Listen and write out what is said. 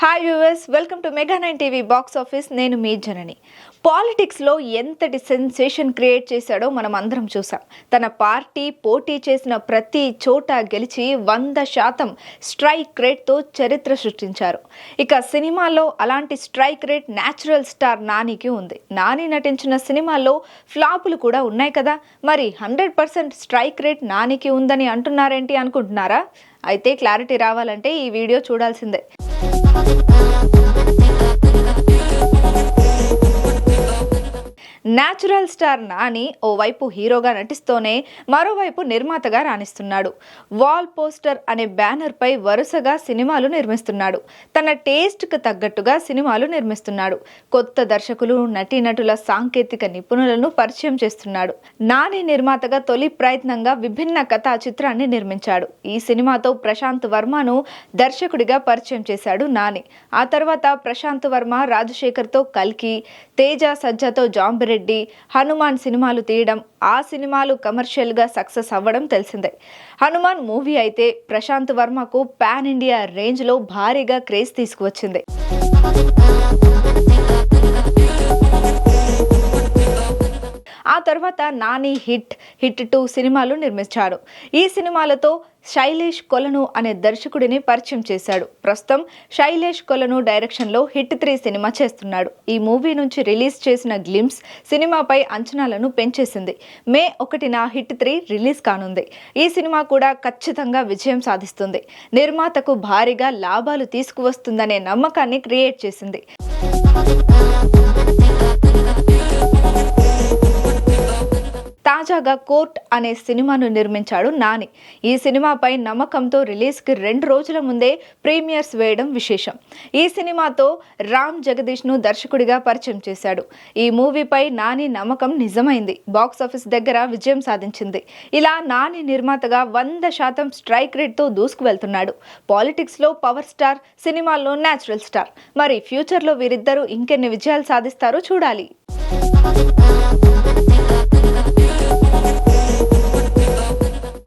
Hi viewers welcome to mega nine TV box office నేను మీ జనని. పాలిటిక్స్లో ఎంతటి సెన్సేషన్ క్రియేట్ చేశాడో మనం అందరం చూసాం. తన పార్టీ పోటీ చేసిన ప్రతి చోట గెలిచి వంద శాతం స్ట్రైక్ రేట్తో చరిత్ర సృష్టించారు. ఇక సినిమాల్లో అలాంటి స్ట్రైక్ రేట్ న్యాచురల్ స్టార్ నానికి ఉంది. నాని నటించిన సినిమాల్లో ఫ్లాపులు కూడా ఉన్నాయి కదా. మరి హండ్రెడ్ పర్సెంట్ స్ట్రైక్ రేట్ నానికి ఉందని అంటున్నారేంటి అనుకుంటున్నారా? అయితే క్లారిటీ రావాలంటే ఈ వీడియో చూడాల్సిందే. Bye. న్యాచురల్ స్టార్ నాని ఓవైపు హీరోగా నటిస్తూనే మరోవైపు నిర్మాతగా రాణిస్తున్నాడు. వాల్ పోస్టర్ అనే బ్యానర్ పై వరుసగా సినిమాలు నిర్మిస్తున్నాడు. తన టేస్ట్కు తగ్గట్టుగా సినిమాలు నిర్మిస్తున్నాడు. కొత్త దర్శకులు నటీనటుల సాంకేతిక నిపుణులను పరిచయం చేస్తున్నాడు. నాని నిర్మాతగా తొలి ప్రయత్నంగా విభిన్న కథా చిత్రాన్ని నిర్మించాడు. ఈ సినిమాతో ప్రశాంత్ వర్మను దర్శకుడిగా పరిచయం చేశాడు నాని. ఆ తర్వాత ప్రశాంత్ వర్మ రాజశేఖర్తో కల్కి తేజ సజ్జతో జాంబిరెడ్డి హనుమాన్ సినిమాలు తీయడం ఆ సినిమాలు కమర్షియల్గా సక్సెస్ అవ్వడం తెలిసిందే. హనుమాన్ మూవీ అయితే ప్రశాంత్ వర్మకు పాన్ ఇండియా రేంజ్లో భారీగా క్రేజ్ తీసుకువచ్చింది. ఆ తర్వాత నాని హిట్ హిట్ టూ సినిమాలు నిర్మించాడు. ఈ సినిమాలతో శైలేష్ కొలను అనే దర్శకుడిని పరిచయం చేశాడు. ప్రస్తుతం శైలేష్ కొలను డైరెక్షన్లో హిట్ త్రీ సినిమా చేస్తున్నాడు. ఈ మూవీ నుంచి రిలీజ్ చేసిన గ్లిమ్స్ సినిమాపై అంచనాలను పెంచేసింది. మే ఒకటిన హిట్ త్రీ రిలీజ్ కానుంది. ఈ సినిమా కూడా ఖచ్చితంగా విజయం సాధిస్తుంది. నిర్మాతకు భారీగా లాభాలు తీసుకువస్తుందనే నమ్మకాన్ని క్రియేట్ చేసింది. తాజాగా కోర్ట్ అనే సినిమాను నిర్మించాడు నాని. ఈ సినిమాపై నమ్మకంతో రిలీజ్కి రెండు రోజుల ముందే ప్రీమియర్స్ వేయడం విశేషం. ఈ సినిమాతో రామ్ జగదీష్ను దర్శకుడిగా పరిచయం చేశాడు. ఈ మూవీపై నాని నమ్మకం నిజమైంది. బాక్స్ ఆఫీస్ దగ్గర విజయం సాధించింది. ఇలా నాని నిర్మాతగా వంద శాతం స్ట్రైక్ రేట్తో దూసుకు వెళ్తున్నాడు. పాలిటిక్స్లో పవర్ స్టార్ సినిమాల్లో న్యాచురల్ స్టార్. మరి ఫ్యూచర్లో వీరిద్దరూ ఇంకెన్ని విజయాలు సాధిస్తారో చూడాలి.